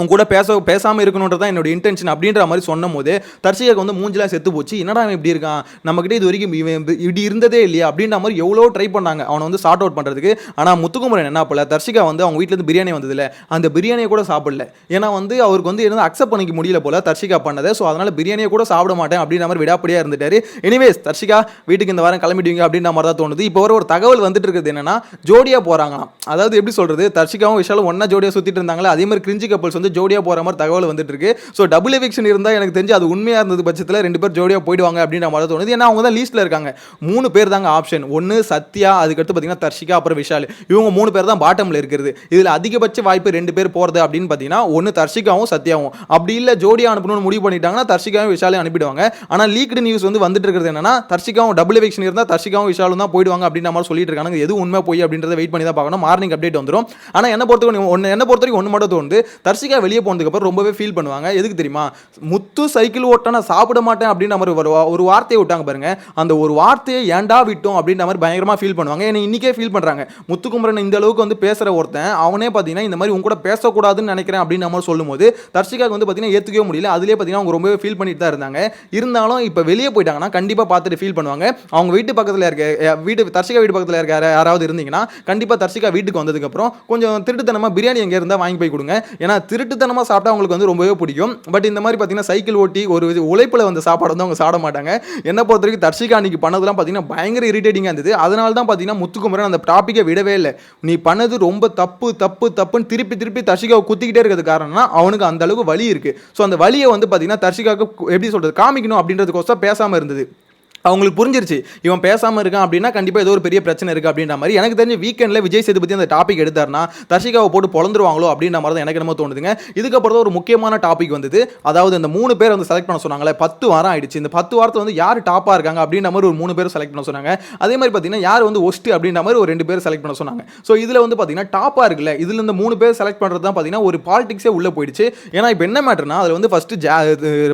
உன் கூட பேச பேசாமல் இருக்கணுன்றது தான் என்னோட இன்டென்ஷன் அப்படின்ற மாதிரி சொன்னும் போது தர்ஷிகாக்கு வந்து மூஞ்சிலாம் செத்து போச்சு. என்னடா அவன் இப்படி இருக்கான்? நம்மக்கிட்ட இது வரைக்கும் இவன் இப்படி- இருந்ததே இல்லையா அப்படின்ற மாதிரி எவ்வளோ ட்ரை பண்ணாங்க. அவனை வந்து சார்ட் அவுட் பண்ணுறதுக்கு ஆனால் முத்துக்குமரன் என்ன போல தர்ஷிகா வந்து அவங்க வீட்டிலேருந்து பிரியாணி வந்ததில்ல. அந்த பிரியாணியை கூட சாப்பிடல. ஏன்னா வந்து அவருக்கு வந்து என்ன அக்செப்ட் பண்ணிக்க முடியல போல தர்ஷிகா பண்ணதை. ஸோ அதனால் பிரியாணியை கூட சாப்பிட மாட்டேன் அப்படின்ற மாதிரி விடாப்படியாக இருந்துட்டாரு. எனிவேஸ் தர்ஷிகா வீட்டுக்கு இந்த வாரம் கிளம்பிடுவீங்க அப்படின்ற மாதிரி தான் தோணுது. இப்போ வர ஒரு தகவல் வந்துட்டு இருக்குது என்னன்னா ஜோடியாக போகிறாங்களாம் அதாவது எப்படி சொல்கிறது தர்ஷிகாவும் விஷாலும் ஒன்றா ஜோடியாக சுற்றிட்டு இருந்தாங்களா அதே மாதிரி கிரிஞ்சி கப்பல்ஸ் வந்து ஜோடியாக போகிற மாதிரி தகவல் வந்துட்டு இருக்கு ஸோ டபுள் எவிக்ஷன் இருந்தால் எனக்கு தெரிஞ்சு அது உண்மையாக இருந்தது பட்சத்தில் ரெண்டு பேர் ஜோடியாக போயிடுவாங்க அப்படின்ற மாதிரி தோணுது. ஏன்னா அவங்க தான் லீஸ்ட்டில் இருக்காங்க. மூணு பேர் தாங்க ஆப்ஷன் ஒன்று சத்யா அதுக்கடுத்து பார்த்தீங்கன்னா தர்ஷிகா அப்புறம் விஷால். இவங்க மூணு பேர் தான் பாட்டமில் இருக்கிறது. இதில் அதிகபட்ச வாய்ப்பு ரெண்டு பேர் போகிறது அப்படின்னு பார்த்தீங்கன்னா ஒன்று தர்ஷிகாவும் சத்யாவும். அப்படி இல்லை ஜோடியாக அனுப்பணும்னு முடிவு பண்ணிட்டாங்கன்னா தர்ஷிகாவும் விஷாலையும் அனுப்பிடுவாங்க. ஆனால் லீக்டு நியூஸ் வந்து வந்துட்டு இருக்கிறது என்னன்னா தர்ஷிகாவும் டபுள் எவிக்ஷன் இருந்தால் தர்ஷிகாவும் விஷாலும் தான் போயிடுவாங்க அப்படின்ற மாதிரி சொல்லிட்டு இருக்காங்க எது உண்மை போய் அப்படின்றத வெயிட் பண்ணி தான் பார்க்கணும். மார்னிங் அப்டேட் வந்துடும் ஆனால் என்ன பொறுத்தவரைக்கும் ஒன்று என்ன பொறுத்த வரைக்கும் ஒன்று மட்டும் தோணுது. தர்ஷிகா வெளியே போனதுக்கப்புறம் ரொம்பவே ஃபீல் பண்ணுவாங்க. எதுக்கு தெரியுமா? முத்து சைக்கிள் ஓட்ட நான் சாப்பிட மாட்டேன் அப்படின்ற மாதிரி ஒரு ஒரு வார்த்தையை விட்டாங்க பாருங்க. அந்த ஒரு வார்த்தையை ஏன்டா விட்டோம் அப்படின்ற மாதிரி பயங்கரமாக ஃபீல் பண்ணுவாங்க. ஏன்னா இன்னைக்கே ஃபீல் பண்ணுறாங்க முத்துக்குமரன் இந்த அளவுக்கு வந்து பேசுகிற ஒருத்தன் அவனே பார்த்தீங்கன்னா இந்த மாதிரி உங்க கூட பேசக்கூடாதுன்னு நினைக்கிறேன் அப்படின்ற மாதிரி சொல்லும்போது தர்ஷிகாக்கு வந்து பார்த்தீங்கன்னா ஏற்றுக்கவே முடியல. அதுலேயே பார்த்தீங்கன்னா அவங்க ரொம்பவே ஃபீல் பண்ணிட்டு தான் இருந்தாங்க. இருந்தாலும் இப்போ வெளியே போயிட்டாங்கன்னா கண்டிப்பாக பார்த்துட்டு ஃபீல் பண்ணுவாங்க. அவங்க வீட்டு பக்கத்தில் இருக்க வீட்டு தர்ஷிகா வீட்டு பக்கத்தில் இருக்க யாராவது இருந்தீங்கன்னா கண்டிப்பாக தர்ஷிகா வீட்டுக்கு வந்ததுக்கப்புறம் கொஞ்சம் திருட்டுத்தனமாக பிரியாணி எங்கே இருந்தால் வாங்கி போய் கொடுங்க. ஏன்னா திருட்டுத்தனமாக சாப்பிட்டா அவங்களுக்கு வந்து ரொம்பவே பிடிக்கும். பட் இந்த மாதிரி பார்த்தீங்கன்னா சைக்கிள் ஓட்டி ஒரு இது உழைப்பில் வந்த சாப்பாடு வந்து அவங்க சாப்பிட மாட்டாங்க. என்ன பொறுத்த வரைக்கும் தர்ஷிகா அன்னைக்கு பண்ணதெல்லாம் பார்த்தீங்கன்னா பயங்கர இரிட்டேட்டிங்காக இருந்தது. அதனால தான் பார்த்தீங்கன்னா முத்துக்குமரன் அந்த டாப்பிக்கை விடவே இல்லை. நீ பண்ணது ரொம்ப தப்பு தப்பு தப்புன்னு திருப்பி திருப்பி தர்ஷிகாவை குத்திக்கிட்டே இருக்கிறது காரணம்னா அவனுக்கு அந்த அளவுக்கு வலி இருக்குது ஸோ அந்த வலியை வந்து பார்த்தீங்கன்னா தர்ஷிகாவுக்கு எப்படி சொல்கிறது காமிக்கணும் அப்படின்றதுக்கோசம் பேசாமல் இருந்தது. அவங்களுக்கு புரிஞ்சிருச்சு. இவன் பேசாமல் இருக்கான் அப்படின்னா கண்டிப்பாக ஏதோ ஒரு பெரிய பிரச்சனை இருக்குது அப்படின்ற மாதிரி. எனக்கு தெரிஞ்சு வீக்கெண்டில் விஜய் சேதுபதி அந்த டாபிக் எடுத்தாருன்னா தர்ஷிகாவை போட்டு பொழந்துருவாங்களோ அப்படின்ற மாதிரி தான் எனக்கு என்னமோ தோணுதுங்க. இதுக்கப்புறம் தான் ஒரு முக்கியமான டாபிக் வந்தது. அதாவது இந்த மூணு பேர் வந்து செலக்ட் பண்ண சொன்னாங்களே பத்து வாரம் ஆயிடுச்சு. இந்த பத்து வாரத்தில் வந்து யார் டாப்பாக இருக்காங்க அப்படின்ற மாதிரி ஒரு மூணு பேர் செலக்ட் பண்ண சொன்னாங்க. அதே மாதிரி பார்த்தீங்கன்னா யார் வந்து ஒஸ்ட் அப்படின்ற மாதிரி ஒரு ரெண்டு பேர் செலக்ட் பண்ண சொன்னாங்க. ஸோ இதில் வந்து பார்த்தீங்கன்னா டாப்பாக இருக்குல்ல இதில் இந்த மூணு பேர் செலக்ட் பண்ணுறது தான் பார்த்தீங்கன்னா ஒரு பாலிடிக்ஸே உள்ளே போயிடுச்சு. ஏன்னா இப்போ என்ன மேட்டர்னா அதில் வந்து ஃபஸ்ட்டு ஜா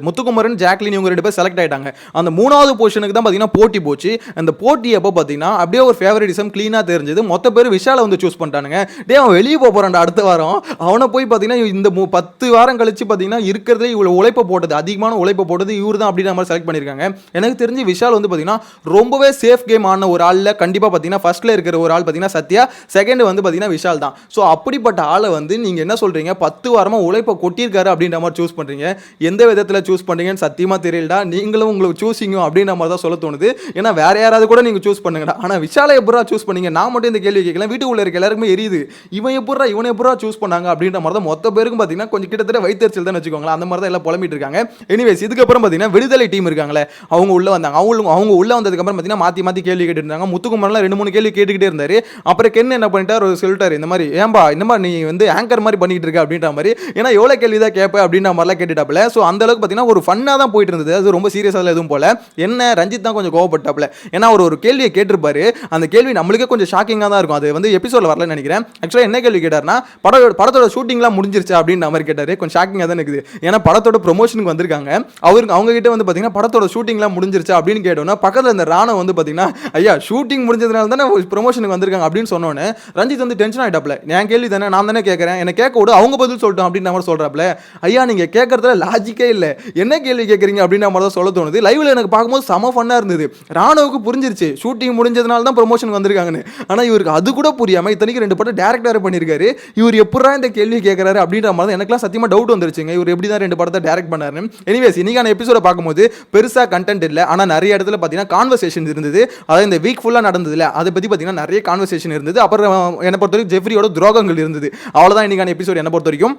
முத்துக்குமரன் ஜாக்லின் இவங்க ரெண்டு பேர் செலக்ட் ஆயிட்டாங்க. அந்த மூணாவது பொசிஷனுக்கு தான் பார்த்தீங்கன்னா போட்டி போச்சு. அந்த போட்டி எப்போ பார்த்தீங்கன்னா அப்படியே ஒரு ஃபேவரட்டிசம் க்ளீனாக தெரிஞ்சது. மொத்த பேர் விஷாலை வந்து சூஸ் பண்ணிட்டானுங்க. டே அவன் வெளியே போக போகிறான் அடுத்த வாரம். அவனை போய் பார்த்தீங்கன்னா இந்த மு- பத்து வாரம் கழிச்சு பார்த்தீங்கன்னா இருக்கிறதே இவ்வளோ உழைப்பை போட்டது. அதிகமான உழைப்பை போட்டது இவர் தான் அப்படின்ற மாதிரி செலக்ட் பண்ணியிருக்காங்க. எனக்கு தெரிஞ்சு விஷால் வந்து பார்த்தீங்கன்னா ரொம்பவே சேஃப் கேம் ஆன ஒரு ஆளில் கண்டிப்பாக பார்த்தீங்கன்னா ஃபர்ஸ்ட்ல இருக்கிற ஒரு ஆள் பார்த்தீங்கன்னா சத்யா செகண்ட் வந்து பார்த்தீங்கன்னா விஷால் தான். ஸோ அப்படிப்பட்ட ஆளை வந்து நீங்கள் என்ன சொல்கிறீங்க பத்து வாரமாக உழைப்பை கொட்டியிருக்காரு அப்படின்ற மாதிரி சூஸ் பண்ணுறீங்க எந்த விதத்தில் சூஸ் பண்ணுறீங்கன்னு சத்தியமாக தெரியலடா. நீங்களும் உங்களுக்கு சூஸிங்கும் அப்படின்ற மாதிரி தான் சொல்ல சொல்ல தோணுது. ஏன்னா வேற யாராவது கூட நீங்கள் சூஸ் பண்ணுங்கடா. ஆனால் விஷாலை எப்படா சூஸ் பண்ணீங்க? நான் மட்டும் இந்த கேள்வி கேட்கலாம் வீட்டுக்குள்ள இருக்க எல்லாருக்குமே எரியுது. இவன் எப்படா இவனை எப்படா சூஸ் பண்ணாங்க? அப்படின்ற மாதிரி தான் மொத்த பேருக்கும் பார்த்தீங்கன்னா கொஞ்சம் கிட்டத்தட்ட வைத்தறிச்சல் தான் வச்சுக்கோங்களேன். அந்த மாதிரி தான் எல்லாம் புலம்பிட்டு இருக்காங்க. எனிவேஸ் இதுக்கப்புறம் பார்த்தீங்கன்னா விடுதலை டீம் இருக்காங்களே. அவங்க உள்ளே வந்தாங்க. அவங்க அவங்க உள்ள வந்ததுக்கப்புறம் பார்த்தீங்கன்னா மாற்றி மாற்றி கேள்வி கேட்டுட்டு இருந்தாங்க முத்துக்குமரன்லாம் ரெண்டு மூணு கேள்வி கேட்டுக்கிட்டே இருந்தார். அப்புறம் கென் என்ன பண்ணிட்டார்? ஒரு சொல்லிட்டார் இந்த மாதிரி ஏன்பா இந்த மாதிரி நீ வந்து ஆங்கர் மாதிரி பண்ணிட்டு இருக்க? அப்படின்ற மாதிரி. ஏன்னா எவ்வளோ கேள்வி தான் கேட்பேன் அப்படின்ற மாதிரிலாம் கேட்டுட்டாப்புல. ஸோ அந்த அளவுக்கு பார்த்தீங்கன்னா ஒரு ஃபன்னாக தான் போயிட்டு இருந்தது. அது ரொம்ப சீரியஸாக எதுவும் போல. என்ன ரஞ்சித் தான் கொஞ்சம் கோவப்பட்டாப்ல ஏன்னா அவர் ஒரு கேள்வியை கேட்டிருப்பாரு. அந்த கேள்வி நம்மளுக்கே கொஞ்சம் ஷாக்கிங்காக தான் இருக்கும். அது வந்து எபிசோட வரலன்னு நினைக்கிறேன். ஆக்சுவலாக என்ன கேள்வி கேட்டார்னா படம் படத்தோட ஷூட்டிங்லாம் முடிஞ்சிருச்சா? அப்படின்ற மாதிரி கேட்டார். கொஞ்சம் ஷாக்கிங்காக தான் இருக்குது. ஏன்னா படத்தோட ப்ரொமோஷனுக்கு வந்திருக்காங்க. அவருக்கு அவங்க கிட்ட வந்து பார்த்தீங்கன்னா படத்தோட ஷூட்டிங்லாம் முடிஞ்சிருச்சா? அப்படின்னு கேட்டோன்னா பக்கத்தில் இந்த ராணம் வந்து பார்த்தீங்கன்னா ஐயா ஷூட்டிங் முடிஞ்சதுனால தானே ப்ரொமோஷனுக்கு வந்திருக்காங்க? அப்படின்னு சொன்னோன்னே ரஞ்சித் வந்து டென்ஷன் ஆகிட்டாப்ல என் கேள்வி தானே நான் தானே கேட்குறேன் என்ன கேட்க விட. அவங்க பதில் சொல்லிட்டோம். அப்படின்னு மாதிரி சொல்கிறாப்ல ஐயா நீங்கள் கேட்கறதுல லாஜிக்கே இல்லை. என்ன கேள்வி கேட்குறீங்க அப்படின்னு மாதிரி தான் சொல்ல தோணுது. லைவில் எனக்கு பார்க்கும்போது செம ஃபன்னாக இருந்தது. ராணுவுக்கு புரிஞ்சிருச்சு. ஷூட்டிங் முடிஞ்சதுனால தான் ப்ரொமோஷன் வந்திருக்காங்கன்னு. ஆனால் இவருக்கு அது கூட புரியாமல் இத்தனைக்கு ரெண்டு படம் டேரக்டர் பண்ணியிருக்காரு இவர் எப்படா இந்த கேள்வி கேட்குறாரு அப்படின்ற மாதிரி தான் எனக்குலாம் சத்தியமாக டவுட் வந்துருச்சுங்க. இவர் எப்படி தான் ரெண்டு படத்தை டேரக்ட் பண்ணாருன்னு. எனிவேஸ் இன்றைக்கான எபிசோட பார்க்கும்போது பெருசாக கண்டென்ட் இல்லை. ஆனால் நிறைய இடத்துல பார்த்தீங்கன்னா கான்வர்சேஷன் இருந்தது. அதாவது இந்த வீக் ஃபுல்லாக நடந்ததுல அதை பற்றி பார்த்தீங்கன்னா நிறைய கான்வர்சேஷன் இருந்தது. அப்புறம் என்னை பொறுத்த வரைக்கும் ஜெஃப்ரியோட துரோகங்கள் இருந்தது. அவ்வளோதான் இன்றைக்கான எபிசோட் என்னை பொறுத்த வரைக்கும்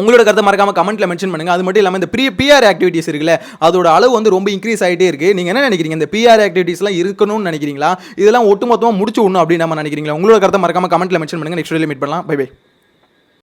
உங்களோட கருத்தை மறக்காம கமெண்ட்ல மென்ஷன் பண்ணுங்க. அது மட்டும் இல்லாமல் இந்த ப்ரீ பிஆர் ஆக்டிவிட்டிஸ் இருக்குல்ல அதோட அளவு வந்து ரொம்ப இன்க்ரீஸ் ஆகிட்டே இருக்கு. நீங்க என்ன நினைக்கிறீங்க? இந்த பிஆர் ஆக்டிவிட்டிஸ்லாம் இருக்கணும்னு நினைக்கிறீங்களா? இதெல்லாம் ஒட்டுமொத்தமாக முடிச்சு விடணும் அப்படின்னு நம்ம நினைக்கிறீங்களா? உங்களோட கருத்தை மறக்காம கமெண்ட்ல மென்ஷன் பண்ணுங்க. நெக்ஸ்ட் மீட் பண்ணலாம். Bye bye